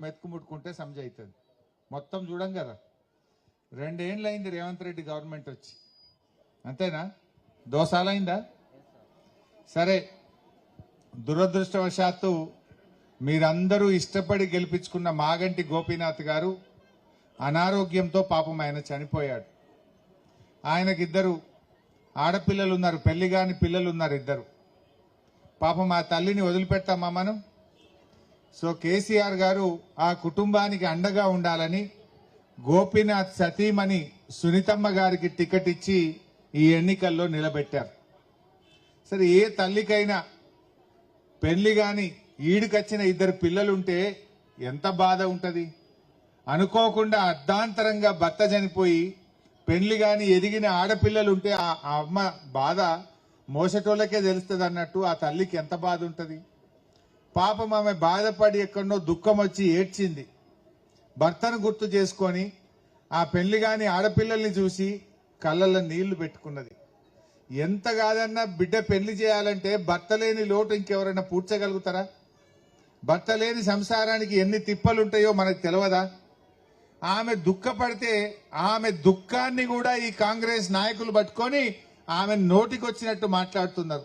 మెతుకు ముట్టుకుంటే సమజ అవుతుంది. మొత్తం చూడం కదా. రెండేళ్ళు అయింది రేవంత్ రెడ్డి గవర్నమెంట్ వచ్చి. అంతేనా? దోసాలైందా? సరే. దురదృష్టవశాత్తు మీరందరూ ఇష్టపడి గెలిపించుకున్న మాగంటి గోపీనాథ్ గారు అనారోగ్యంతో పాపం ఆయన చనిపోయాడు. ఆయనకి ఇద్దరు ఆడపిల్లలు ఉన్నారు పెళ్ళి కాని పిల్లలు ఉన్నారు ఇద్దరు. పాపం ఆ తల్లిని వదిలిపెడతామా మనం? సో కేసీఆర్ గారు ఆ కుటుంబానికి అండగా ఉండాలని గోపీనాథ్ సతీమణి సునీతమ్మ గారికి టికెట్ ఇచ్చి ఈ ఎన్నికల్లో నిలబెట్టారు. సరే ఏ తల్లికైనా పెళ్ళి గాని ఈడికొచ్చిన ఇద్దరు పిల్లలుంటే ఎంత బాధ ఉంటుంది? అనుకోకుండా అర్ధాంతరంగా భర్త చనిపోయి పెళ్ళి గాని ఎదిగిన ఆడపిల్లలు ఉంటే ఆ అమ్మ బాధ మోసటోళ్ళకే తెలుస్తుంది అన్నట్టు ఆ తల్లికి ఎంత బాధ ఉంటుంది? పాపం ఆమె బాధపడి ఎక్కడో దుఃఖం వచ్చి ఏడ్చింది. భర్తను గుర్తు చేసుకొని ఆ పెళ్ళి కాని ఆడపిల్లల్ని చూసి కళ్ళల్లో నీళ్ళు పెట్టుకున్నది. ఎంత కాదన్నా బిడ్డ పెళ్ళి చేయాలంటే భర్త లేని లోటు ఇంకెవరైనా పూడ్చగలుగుతారా? భర్త లేని సంసారానికి ఎన్ని తిప్పలు ఉంటాయో మనకు తెలియదా ఆమె దుఃఖపడితే ఆమె దుఃఖాన్ని కూడా ఈ కాంగ్రెస్ నాయకులు పట్టుకొని ఆమె నోటికొచ్చినట్టు మాట్లాడుతున్నారు.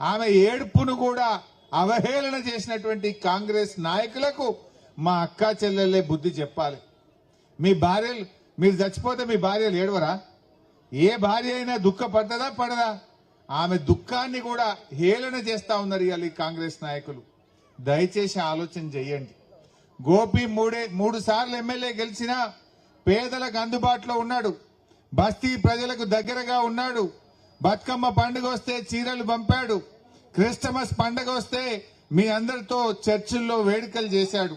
ఆమె ఏడుపును కూడా అవహేళన చేసినటువంటి కాంగ్రెస్ నాయకులకు మా అక్క చెల్లెళ్ళే బుద్ధి చెప్పాలి. మీ భార్యలు మీరు చచ్చిపోతే మీ భార్యలు ఏడవరా? ఏ భార్య అయినా దుఃఖపడ్డదా పడదా? ఆమె దుఃఖాన్ని కూడా హేళన చేస్తా ఉన్నారు ఇవాళ ఈ కాంగ్రెస్ నాయకులు. దయచేసి ఆలోచన చెయ్యండి గోపి మూడే మూడు సార్లు ఎమ్మెల్యే గెలిచినా పేదలకు అందుబాటులో ఉన్నాడు. బస్తీ ప్రజలకు దగ్గరగా ఉన్నాడు. బతుకమ్మ పండుగ వస్తే చీరలు పంపాడు. క్రిస్టమస్ పండగ వస్తే మీ అందరితో చర్చిల్లో వేడుకలు చేశాడు.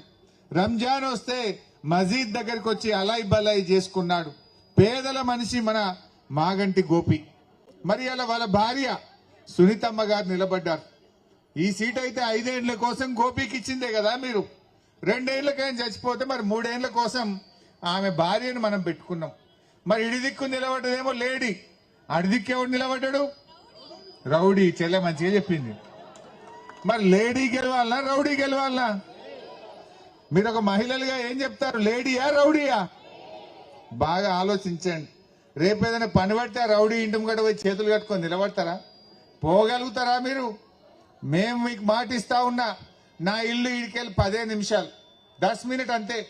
రంజాన్ వస్తే మజీద్ దగ్గరికి వచ్చి అలాయ్ బలాయి చేసుకున్నాడు. పేదల మనిషి మన మాగంటి గోపి. మరి అలా వాళ్ళ భార్య సునీతమ్మ గారు నిలబడ్డారు. ఈ సీట్ అయితే ఐదేళ్ళ కోసం గోపికి ఇచ్చిందే కదా మీరు. రెండేళ్ళకైనా చచ్చిపోతే మరి మూడేళ్ళ కోసం ఆమె భార్యను మనం పెట్టుకున్నాం. మరి ఇడిదిక్కు నిలబడ్డదేమో లేడీ. అడిదిక్కు ఎవడు నిలబడ్డాడు? రౌడీ చెల్లె మంచిగా చెప్పింది. మరి లేడీ గెలవాలనా రౌడీ గెలవాలనా మీరు ఒక మహిళలుగా ఏం చెప్తారు? లేడీయా రౌడీయా? బాగా ఆలోచించండి. రేపు ఏదైనా పని పడితే ఆ రౌడీ ఇంటి ముంగట పోయి చేతులు కట్టుకొని నిలబడతారా? పోగలుగుతారా మీరు? మేము మీకు మాట ఇస్తా ఉన్నా నా ఇల్లు ఇడికెళ్ళి పదే నిమిషాలు. దస్ మినిట్ అంతే.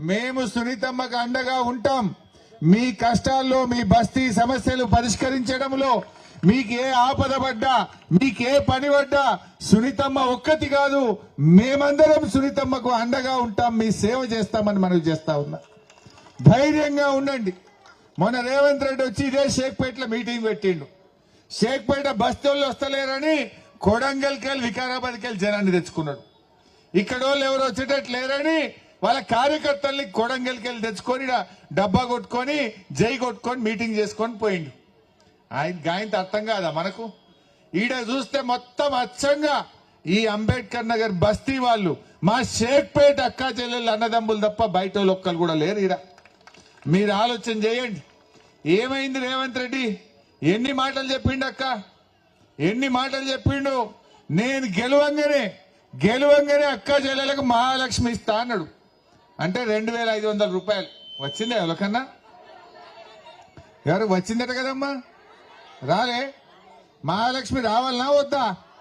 మేము సునీతమ్మకు అండగా ఉంటాం. మీ కష్టాల్లో మీ బస్తీ సమస్యలు పరిష్కరించడంలో మీకు ఏ ఆపద పడ్డా మీకు ఏ పని పడ్డా సునీతమ్మ ఒక్కటి కాదు మేమందరం సునీతమ్మకు అండగా ఉంటాం మీ సేవ చేస్తామని మనం చేస్తా ఉన్నా. ధైర్యంగా ఉండండి. మొన్న రేవంత్ రెడ్డి వచ్చి ఇదే షేక్పేటలో మీటింగ్ పెట్టిండు. షేక్పేట బస్తీళ్ళు వస్తలేరని కొడంగల్కి వెళ్ళి వికారాబాద్కి వెళ్ళి జనాన్ని తెచ్చుకున్నాడు. ఇక్కడ వాళ్ళు ఎవరు వచ్చేటట్టు లేరని వాళ్ళ కార్యకర్తల్ని కొడంగల్కి వెళ్ళి తెచ్చుకొని ఈడ డబ్బా కొట్టుకొని జై కొట్టుకొని మీటింగ్ చేసుకొని పోయిండు. ఆయన గాయంత అర్థం కాదా మనకు? ఈడ చూస్తే మొత్తం అచ్చంగా ఈ అంబేద్కర్ నగర్ బస్తీ వాళ్ళు మా షేక్పేట అక్కా చెల్లెళ్ళు అన్నదమ్ములు తప్ప బయట ఒక్కరు కూడా లేరు ఈడ. మీరు ఆలోచన చేయండి. ఏమైంది రేవంత్ రెడ్డి? ఎన్ని మాటలు చెప్పిండు అక్క? ఎన్ని మాటలు చెప్పిండు? నేను గెలవంగానే గెలవంగానే అక్క చెల్లెలకు మహాలక్ష్మి ఇస్తా అన్నాడు. అంటే రెండు వేల ఐదు వందల రూపాయలు. వచ్చిందే ఎవరికన్నా? ఎవరు? వచ్చిందట కదమ్మా. రాలే. మహాలక్ష్మి రావాలనా? వద్దా?